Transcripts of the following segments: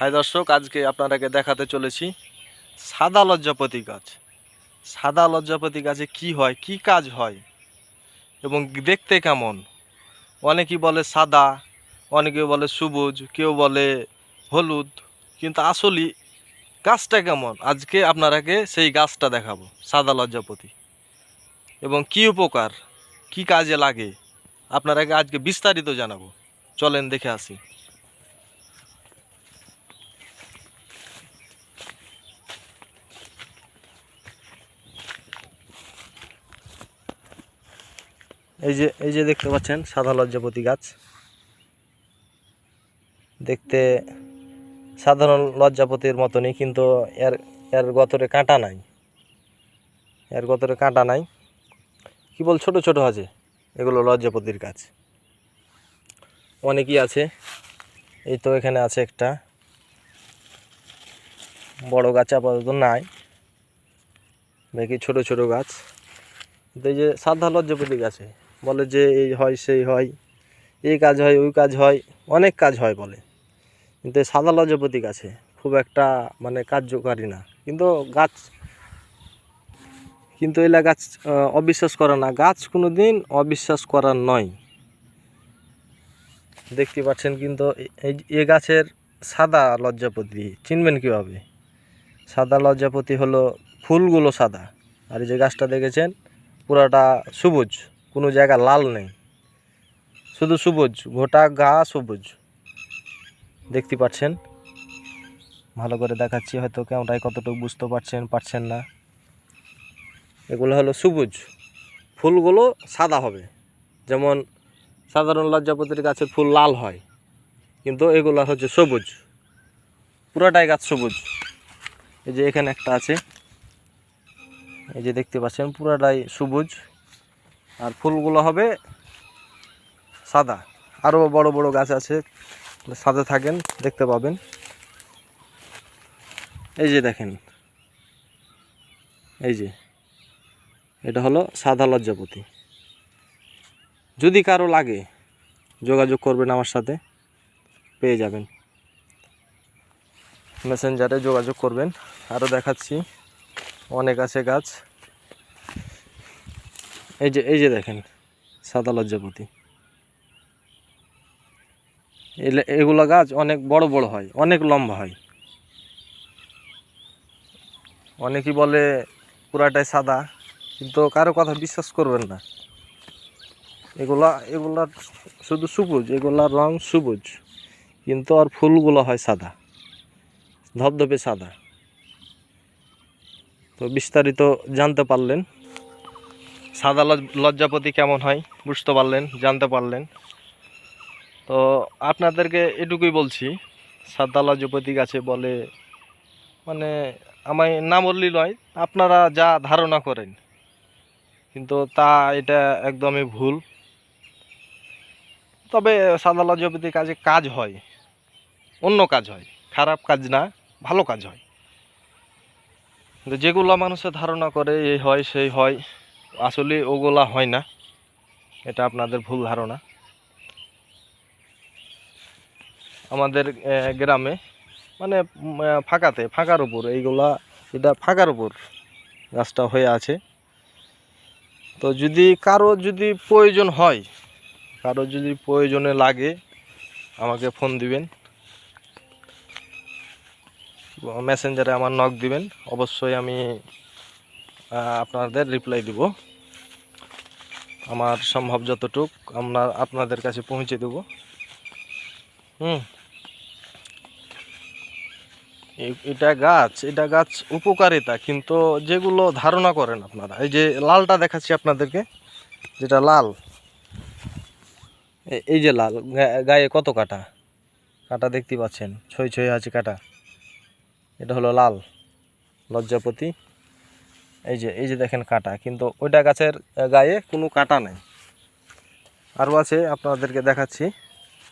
High দর্শক, আজকে আপনারাকে দেখাতে চলেছি সাদা লজ্জাপতি গাছ। সাদা লজ্জাপতি গাছে কি হয়, কি কাজ হয় এবং দেখতে কেমন? অনেকেই বলে সাদা অনেকে বলে সবুজ, কেউ বলে হলুদ, কিন্তু আসলে গাছটা কেমন? আজকে আপনারাকে সেই গাছটা দেখাবো, সাদা লজ্জাপতি। এবং কি উপকার, কি কাজে লাগে আপনারাকে আজকে বিস্তারিত জানাব। চলেন দেখে আসি। এই যে এই যে দেখতে পাচ্ছেন, সাদা লজ্জাপতি গাছ। দেখতে সাধারণ লজ্জাপতির মতনই, কিন্তু এর এর গতরে কাঁটা নাই। এর গতরে কাঁটা নাই। বল, ছোট ছোট আছে এগুলো লজ্জাপতির গাছ। অনেকই আছে। এই তো এখানে আছে একটা। বড় গাছ আপাতত নাই। বাকি ছোট ছোট গাছ। এই যে সাদা লজ্জাপতি গাছে। বলে যে এই হয়, সেই হয়, এই কাজ হয়, ওই কাজ হয়, অনেক কাজ হয় বলে। কিন্তু সাদা লজ্জাপতি গাছে খুব একটা মানে কার্যকারী না। কিন্তু গাছ, কিন্তু এলা গাছ অবিশ্বাস করে না। গাছ কোনো দিন অবিশ্বাস করার নয়। দেখতে পাচ্ছেন কিন্তু এ গাছের সাদা লজ্জাপতি চিনবেন কীভাবে? সাদা লজ্জাপতি হলো ফুলগুলো সাদা। আর এই যে গাছটা দেখেছেন, পুরাটা সবুজ। কোনো জায়গা লাল নেই। শুধু সবুজ, গোটা গা সবুজ। দেখতে পাচ্ছেন? ভালো করে দেখাচ্ছি, হয়তো ক্যামেরায় কতটুকু বুঝতে পারছেন পারছেন না। এগুলো হলো সবুজ। ফুলগুলো সাদা হবে। যেমন সাধারণ লজ্জাপতির গাছের ফুল লাল হয়, কিন্তু এগুলো হচ্ছে সবুজ। পুরোটাই গাছ সবুজ। এই যে এখানে একটা আছে। এই যে দেখতে পাচ্ছেন, পুরোটাই সবুজ। আর ফুলগুলো হবে সাদা। আরও বড় বড় গাছ আছে, সাদা থাকেন, দেখতে পাবেন। এই যে দেখেন, এই যে, এটা হলো সাদা লজ্জাপতি। যদি কারও লাগে, যোগাযোগ করবেন আমার সাথে, পেয়ে যাবেন। মেসেঞ্জারে যোগাযোগ করবেন। আরও দেখাচ্ছি, অনেক আছে গাছ। এই যে এই যে দেখেন, সাদা লজ্জাপতি। এগুলো গাছ অনেক বড় বড় হয়, অনেক লম্বা হয়। অনেকেই বলে পুরাটাই সাদা, কিন্তু কারও কথা বিশ্বাস করবেন না। এগুলা এগুলার শুধু সবুজ, এগুলার রং সবুজ, কিন্তু আর ফুলগুলো হয় সাদা ধপধপে সাদা। তো বিস্তারিত জানতে পারলেন। সাদা লজ- লজ্জাপতি কেমন হয়? বুঝতে পারলেন, জানতে পারলেন। তো আপনাদেরকে এটুকুই বলছি, সাদা লজ্জাপতি গাছে বলে মানে আমায় না বললেই নয়, আপনারা যা ধারণা করেন। কিন্তু তা, এটা একদমই ভুল। তবে সাদা লজ্জাপতি কাজে কাজ হয়। অন্য কাজ হয়। খারাপ কাজ না, ভালো কাজ হয়। যেগুলো মানুষের ধারণা করে এই হয়, সেই হয়। আসলে ওগুলা হয় না। এটা আপনাদের ভুল ধারণা। আমাদের গ্রামে মানে ফাঁকাতে, ফাঁকার উপর, এইগুলা, এটা ফাঁকার উপর গাছটা হয়ে আছে। তো যদি কারও যদি প্রয়োজন হয়, কারও যদি প্রয়োজনে লাগে, আমাকে ফোন দিবেন। মেসেঞ্জারে আমার নক দিবেন। অবশ্যই আমি আপনাদের রিপ্লাই দিব। আমার সম্ভব যতটুক আমরা আপনাদের কাছে পৌঁছে দেব। হুম। এটা গাছ এটা গাছ উপকারিতা, কিন্তু যেগুলো ধারণা করেন আপনারা। এই যে লালটা দেখাচ্ছি আপনাদেরকে, যেটা লাল। এই যে লাল গায়ে কত কাটা? কাটা দেখতে পাচ্ছেন? ছই ছই আছে কাটা। এটা হলো লাল, লজ্জাপতি। এই যে এই যে দেখেন কাটা, কিন্তু ওইটা গাছের গায়ে কোনো কাটা নেই। আরও আছে, আপনাদেরকে দেখাচ্ছি,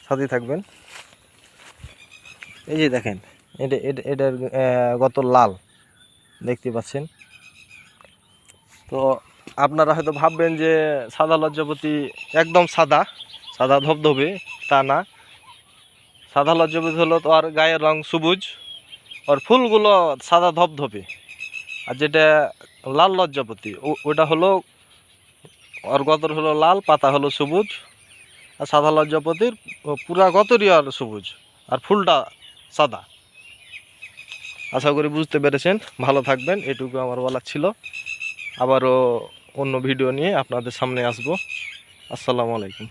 সাথে থাকবেন। এই যে দেখেন, এটা এটা, এটার গত লাল, দেখতে পাচ্ছেন। তো আপনারা হয়তো ভাববেন যে সাদা লজ্জাপতি একদম সাদা সাদা ধবধবে, তা না। সাদা লজ্জাপতি হলো তো আর গায়ের রং সবুজ, আর ফুলগুলো সাদা ধপধপে আর যেটা লাল লজ্জাপতি। ওটা হলো আর গতর হলো লাল, পাতা হলো সবুজ, আর সাদা লজ্জাপতির পুরা গতরই আর সবুজ, আর ফুলটা সাদা। আশা করি বুঝতে পেরেছেন। ভালো থাকবেন, এটুকু আমার বলার ছিল। আবারও অন্য ভিডিও নিয়ে আপনাদের সামনে আসব। আসসালামু আলাইকুম।